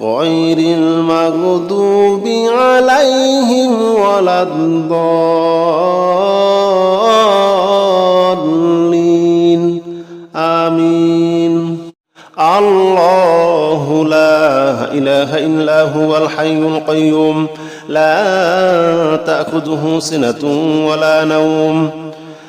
غير المغضوب عليهم ولا الضالين. آمين. الله لا إله إلا هو الحي القيوم. لا تأخذه سنة ولا نوم.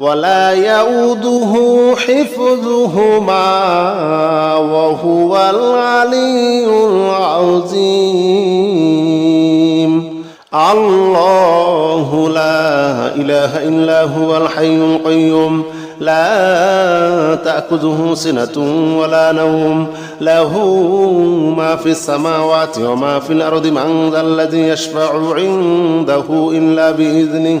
ولا يؤوده حفظهما وهو العلي العظيم. الله لا إله إلا هو الحي القيوم. لا تأخذه سنة ولا نوم. له ما في السماوات وما في الأرض. من ذا الذي يشفع عنده إلا بإذنه.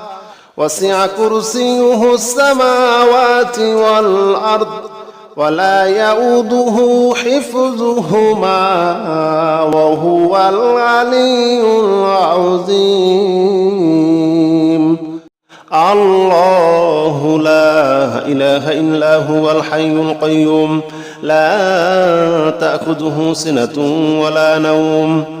وسع كرسيه السماوات والأرض ولا يؤوده حفظهما وهو العلي العظيم. الله لا إله إلا هو الحي القيوم. لا تأخذه سنة ولا نوم.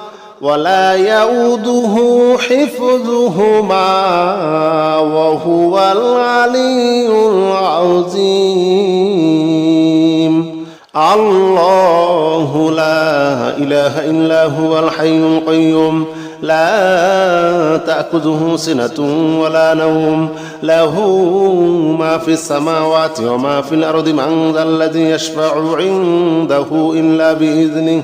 ولا يؤوده حفظهما وهو العلي العظيم. الله لا إله إلا هو الحي القيوم. لا تأخذه سنة ولا نوم. له ما في السماوات وما في الأرض. من ذا الذي يشفع عنده إلا بإذنه.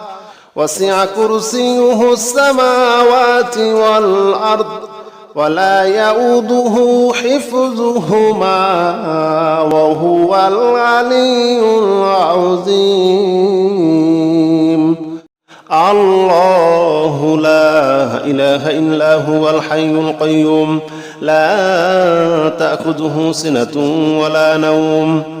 وسع كرسيه السماوات والأرض ولا يؤوده حفظهما وهو العلي العظيم. الله لا إله إلا هو الحي القيوم. لا تأخذه سنة ولا نوم.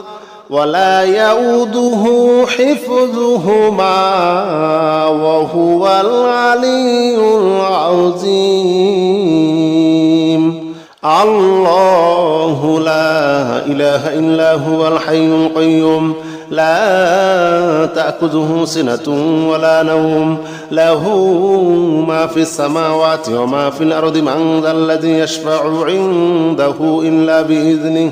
ولا يؤوده حفظهما وهو العلي العظيم. الله لا إله إلا هو الحي القيوم. لا تأخذه سنة ولا نوم. له ما في السماوات وما في الأرض. من ذا الذي يشفع عنده إلا بإذنه.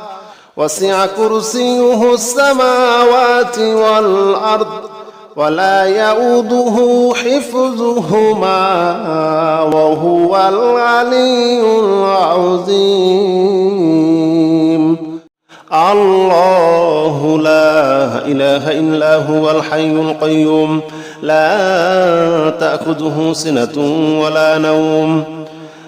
وسع كرسيه السماوات والأرض ولا يؤوده حفظهما وهو العلي العظيم. الله لا إله إلا هو الحي القيوم. لا تأخذه سنة ولا نوم.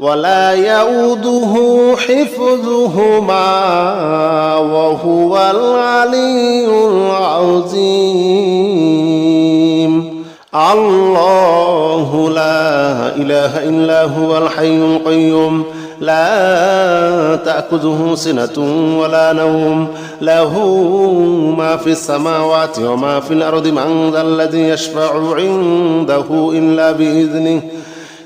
ولا يؤوده حفظهما وهو العلي العظيم. الله لا إله إلا هو الحي القيوم. لا تأخذه سنة ولا نوم. له ما في السماوات وما في الأرض. من ذا الذي يشفع عنده إلا بإذنه.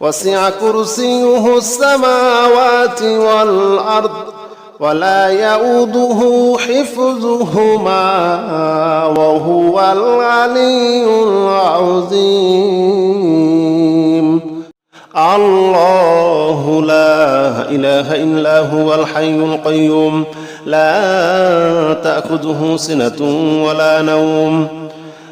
وسع كرسيه السماوات والأرض ولا يؤوده حفظهما وهو العلي العظيم. الله لا إله إلا هو الحي القيوم. لا تأخذه سنة ولا نوم.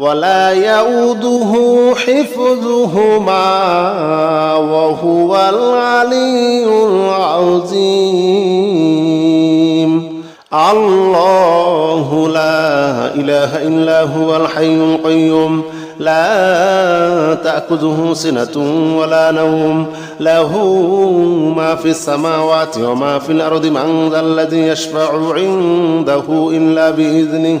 ولا يؤوده حفظهما وهو العلي العظيم. الله لا إله إلا هو الحي القيوم. لا تأخذه سنة ولا نوم. له ما في السماوات وما في الأرض. من ذا الذي يشفع عنده إلا بإذنه.